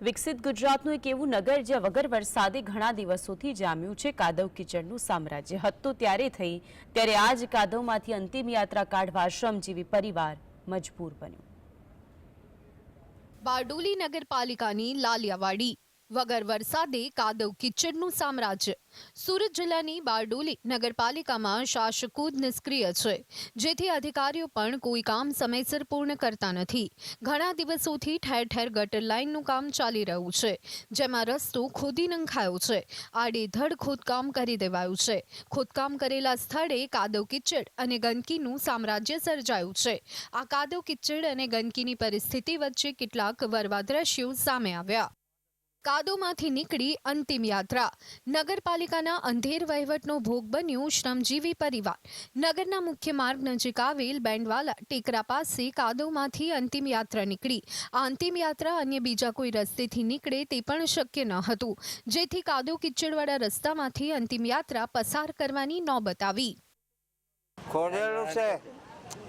વિકસિત ગુજરાતનું એક એવું નગર જ્યાં વગર વરસાદે ઘણા દિવસોથી જામ્યું છે. કાદવ કિચડનું સામ્રાજ્ય હતું ત્યારે થઈ, ત્યારે આ જ કાદવમાંથી અંતિમ યાત્રા કાઢવા શ્રમજીવી પરિવાર મજબૂર બન્યું. બારડોલી નગરપાલિકાની લાલિયાવાડી વગર વરસાદે કાદવ કિચડનું સામ્રાજ્ય. સુરત જિલ્લાની બારડોલી નગરપાલિકામાં શાસકો નિષ્ક્રિય છે. જેથી અધિકારીઓ પણ કોઈ કામ સમયસર પૂર્ણ કરતા નથી. ઘણા દિવસોથી ઠેર ઠેર ગટર લાઇનનું કામ ચાલી રહ્યું છે, જેમાં રસ્તો ખોદી નંખાયો છે. આડેધડ ખોદકામ કરી દેવાયું છે. ખોદકામ કરેલા સ્થળે કાદવ કિચડ અને ગંદકીનું સામ્રાજ્ય સર્જાયું છે. આ કાદવ કિચડ અને ગંદકીની પરિસ્થિતિ વચ્ચે કેટલાક વરવા દ્રશ્યો સામે આવ્યા. કાદોમાંથી નીકળી અંતિમ યાત્રા. નગરપાલિકાના અંધેર વહીવટનો ભોગ બન્યું શ્રમજીવી પરિવાર. નગરના મુખ્ય માર્ગ નજીક આવેલ બેન્ડવાલા ટેકરા પાસે કાદોમાંથી અંતિમ યાત્રા નીકળી. આ અંતિમ યાત્રા અન્ય બીજા કોઈ રસ્તેથી નીકળે તે પણ શક્ય ન હતું. જેથી કાદો કિચડવાળા રસ્તામાંથી અંતિમ યાત્રા પસાર કરવાની નોબત આવી. ખોદેલું છે.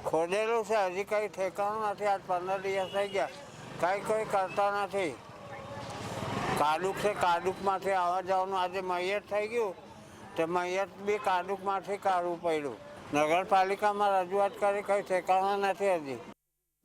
ખોદેલું છે. હજી કંઈ ઠેકાણું કોઈ કરતા નથી. કાડુક છે કાડુકમાંથી આવવા જવાનું. આજે મૈયત થઈ ગયું તે મૈયત બી કાડુકમાંથી કાઢવું પડ્યું. નગરપાલિકામાં રજૂઆત કરી કંઈ ઠેકાણા નથી હજી.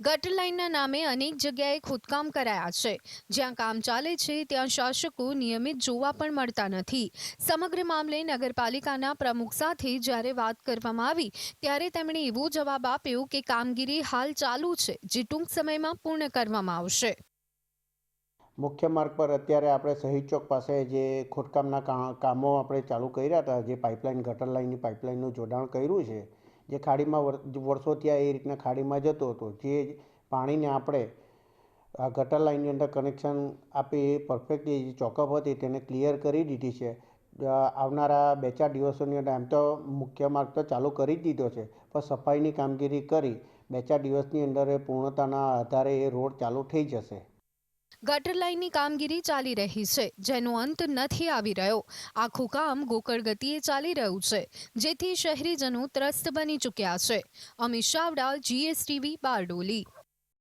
ગટર લાઇનના નામે અનેક જગ્યાએ ખોદકામ કરાયા છે. જ્યાં કામ ચાલે છે ત્યાં શાસકો નિયમિત જોવા પણ મળતા નથી. સમગ્ર મામલે નગરપાલિકાના પ્રમુખ સાથે જ્યારે વાત કરવામાં આવી, ત્યારે તેમણે એવો જવાબ આપ્યો કે કામગીરી હાલ ચાલુ છે, જે ટૂંક સમયમાં પૂર્ણ કરવામાં આવશે. મુખ્ય માર્ગ પર અત્યારે આપણે શહીદ ચોક પાસે જે ખોદકામના કામો આપણે ચાલુ કર્યા હતા, જે પાઇપલાઇન, ગટર લાઇનની પાઇપલાઇનનું જોડાણ કર્યું છે, જે ખાડીમાં વર- વર્ષોથી આ એ રીતના ખાડીમાં જતો હતો, જે પાણીને આપણે આ ગટર લાઇનની અંદર કનેક્શન આપી પરફેક્ટલી જે ચોકઅપ હતી તેને ક્લિયર કરી દીધી છે. આવનારા બે ચાર દિવસોની અંદર આમ તો મુખ્ય માર્ગ તો ચાલુ કરી જ દીધો છે, પણ સફાઈની કામગીરી કરી બે ચાર દિવસની અંદર પૂર્ણતાના આધારે એ રોડ ચાલુ થઈ જશે. ગટર લાઇનની કામગીરી ચાલી રહી છે, જેનો અંત નથી આવી રહ્યો. આખું કામ ગોકળ ગતિએ ચાલી રહ્યું છે, જેથી શહેરીજનો ત્રસ્ત બની ચૂક્યા છે. અમિત ચાવડા, જીએસટીવી, બારડોલી.